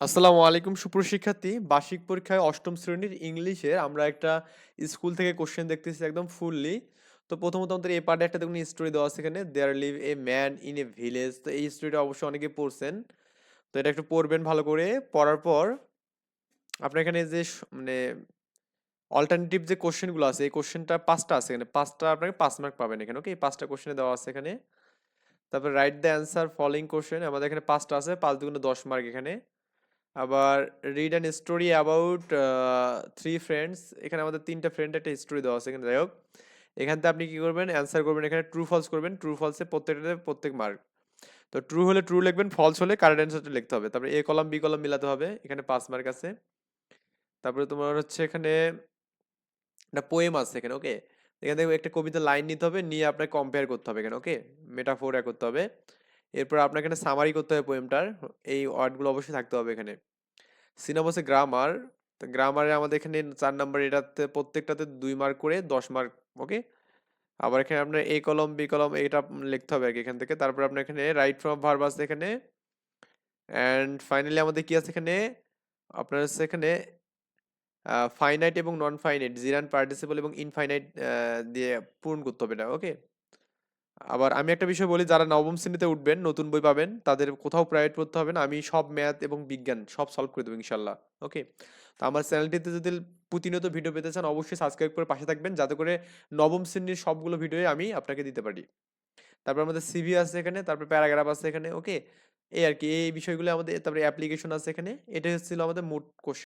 আসসালামু আলাইকুম সুপ্রশিক্ষার্থী বার্ষিক পরীক্ষায় অষ্টম শ্রেণির ইংলিশে আমরা একটা স্কুল থেকে কোশ্চেন দেখতেছি একদম ফুললি তো প্রথমত আমাদের এই পার্টে একটা দেখুন স্টোরি দেওয়া আছে এখানে। There live a man in a village তো এই স্টোরিটা অবশ্যই অনেকে পড়ছেন। তো এটা একটু পড়বেন ভালো করে। পড়ার পর আপনার এখানে যে মানে অল্টারনেটিভ যে কোশ্চেনগুলো আছে, এই কোশ্চেনটা পাঁচটা আছে এখানে। পাঁচটা আপনাকে পাঁচ মার্ক পাবেন এখানে ওকে এই পাঁচটা কোশ্চেনে দেওয়া আছে এখানে। তারপর write the answer following question আমাদের এখানে পাঁচটা আছে, পাঁচ দুগুণে দশ মার্ক এখানে। আবার read and story about three friends এখানে আমাদের তিনটা ফ্রেন্ড একটা স্টোরি দেওয়া আছে এখানে, যাই হোক। এখান থেকে আপনি কি করবেন? অ্যান্সার করবেন, এখানে ট্রু ফলস করবেন। ট্রু ফলসে প্রত্যেকটাতে প্রত্যেক মার্ক তো ট্রু হলে ট্রু লিখবেন ফলস হলে কারেন্ট অ্যান্সারটা লিখতে হবে। তারপরে এ কলাম বি কলাম মিলাতে হবে, এখানে পাঁচ মার্ক আছে। তারপরে তোমার হচ্ছে এখানে একটা পোয়েম আছে এখানে ওকে এখানে দেখো একটা কবিতা লাইন নিতে হবে, নিয়ে আপনাকে কম্পেয়ার করতে হবে এখানে ওকে মেটাফোর করতে হবে। এরপর আপনাকে এখানে সামারি করতে হবে পোয়েমটার এই ওয়ার্ডগুলো অবশ্যই থাকতে হবে এখানে। সিনাবসে গ্রামার গ্রামারে আমাদের এখানে চার নাম্বার এটাতে প্রত্যেকটাতে দুই মার্ক করে দশ মার্ক ওকে আবার এখানে আপনার এ কলম বি কলম এটা লিখতে হবে আর কি এখান থেকে। তারপর আপনার এখানে রাইট ফ্রম ভার্ব আছে এখানে। অ্যান্ড ফাইনালি আমাদের কি আছে এখানে? আপনার হচ্ছে এখানে ফাইনাইট এবং নন ফাইনাইট জিরান পার্টিসিপল এবং ইনফাইনাইট দিয়ে পূরণ করতে হবে এটা ওকে আবার আমি একটা বিষয় বলি, যারা নবম শ্রেণীতে উঠবেন, নতুন বই পাবেন, তাদের কোথাও প্রাইভেট পড়তে হবে না। আমি সব ম্যাথ এবং বিজ্ঞান সব সলভ করে দেবো ইনশাল্লাহ ওকে তো আমার চ্যানেলটিতে যদি প্রতিনিয়ত ভিডিও পেতে চান, অবশ্যই সাবস্ক্রাইব করে পাশে থাকবেন, যাতে করে নবম শ্রেণির সবগুলো ভিডিও আমি আপনাকে দিতে পারি। তারপর আমাদের সিভি আছে এখানে, তারপর প্যারাগ্রাফ আছে এখানে ওকে এই আর কি, এই বিষয়গুলো আমাদের, তারপরে অ্যাপ্লিকেশন আছে এখানে, এটাই হচ্ছিল আমাদের মোট কোশ্চেন